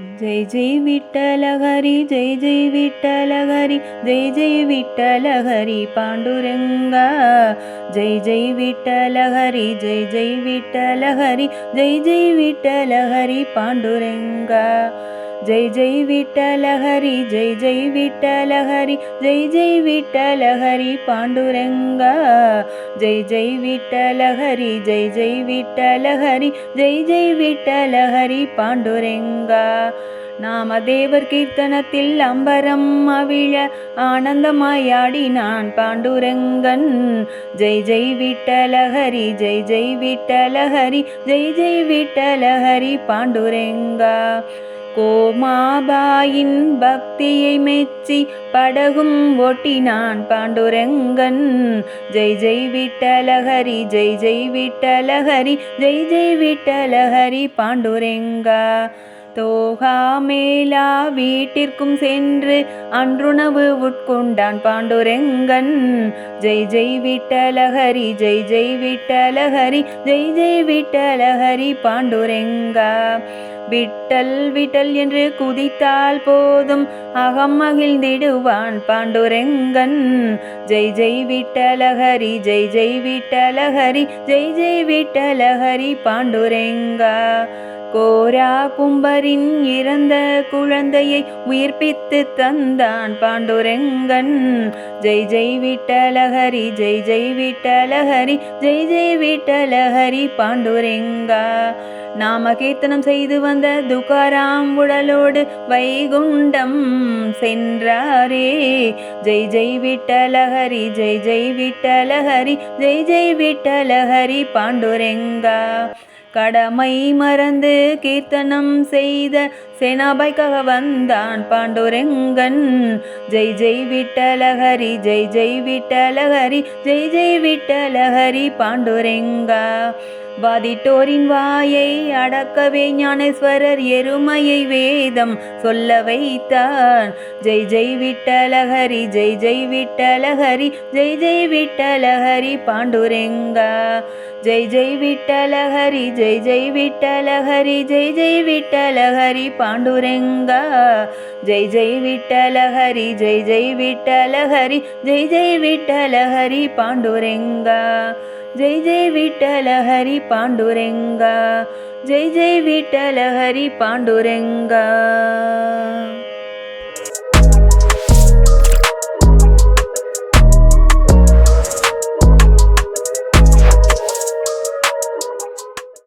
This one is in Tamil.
జై జై విఠల హరి జై జై విఠల హరి జై జై విఠల హరి పాండురంగ. జై జై విఠల హరి జై జై విఠల హరి జై జై విఠల హరి పాండురంగ. ஜெய் ஜெய் விட்டலஹரி ஜெய் ஜெய் விட்டலஹரி ஜெய் ஜெய் விட்டலஹரி பாண்டுரங்கா. ஜெய் ஜெய் விட்டலஹரி ஜெய் ஜெய் விட்டலஹரி ஜெய் ஜெய் விட்டலஹரி பாண்டுரங்கா. நாமதேவர் கீர்த்தனத்தில் அம்பரம் அவிழ ஆனந்தமாயாடி நான் பாண்டுரங்கன். ஜெய் ஜெய் விட்டலஹரி ஜெய் ஜெய் விட்டலஹரி ஜெய் ஜெய் விட்டலஹரி பாண்டுரங்கா. கோமாபாயின் பக்தியை மெச்சி படகும் ஒட்டினான் பாண்டுரங்கன். ஜெய் ஜெய் விட்டலஹரி ஜெய் ஜெய் விட்டலஹரி ஜெய் ஜெய் விட்டலஹரி பாண்டுரங்கா. தோகா மேலா வீட்டிற்கும் சென்று அன்றுணவு உட்கொண்டான் பாண்டுரெங்கன். ஜெய் ஜெய் விட்டலஹரி ஜெய் ஜெய் விட்டலஹரி ஜெய் ஜெய் விட்டலஹரி பாண்டுரெங்கா. விட்டல் விட்டல் என்று குதித்தால் போதும் அகம் மகிழ்ந்திடுவான் பாண்டுரெங்கன். ஜெய் ஜெய் விட்டலஹரி ஜெய் ஜெய் விட்டலஹரி ஜெய் ஜெய் விட்டலஹரி பாண்டுரெங்கா. கோரா கும்பரின் இறந்த குழந்தையை உயிர்ப்பித்து தந்தான் பாண்டுரங்கன். ஜெய் ஜெய் விட்டலஹரி ஜெய் ஜெய் விட்டலஹரி ஜெய் ஜெய் விட்டலஹரி பாண்டுரெங்கா. நாம கீர்த்தனம் செய்து வந்த துகாராம் உடலோடு வைகுண்டம் சென்றாரே. ஜெய் ஜெய் விட்டலஹரி ஜெய் ஜெய் விட்டலஹரி ஜெய் ஜெய் விட்டலஹரி பாண்டுரெங்கா. கடமை மறந்து கீர்த்தனம் செய்த சேனாபாய்க்காக வந்தான் பாண்டுரெங்கன். ஜெய் ஜெய் விட்டலஹரி ஜெய் ஜெய் விட்டலஹரி ஜெய் ஜெய் விட்டலஹரி பாண்டுரெங்கா. பாதிட்டோரின் வாயை அடக்கவே ஞானேஸ்வரர் எருமையை வேதம் சொல்ல வைத்தார். ஜெய் ஜெய் விட்டலஹரி ஜெய் ஜெய் விட்டலஹரி ஜெய் ஜெய் விட்டலஹரி பாண்டுரெங்கா. ஜெய் ஜெய் விட்டலஹரி ஜெய் ஜெய் விட்டலஹரி ஜெய் ஜெய் விட்டலஹரி பாண்டுரெங்கா. ஜெய் ஜெய் விட்டலஹரி ஜெய் ஜெய் விட்டலஹரி ஜெய் ஜெய் விட்டலஹரி பாண்டுரெங்கா. ஜெய் ஜெய் விட்டலஹரி பாண்டுரெங்கா. ஜெய் ஜெய் விட்டலஹரி பாண்டுரெங்கா.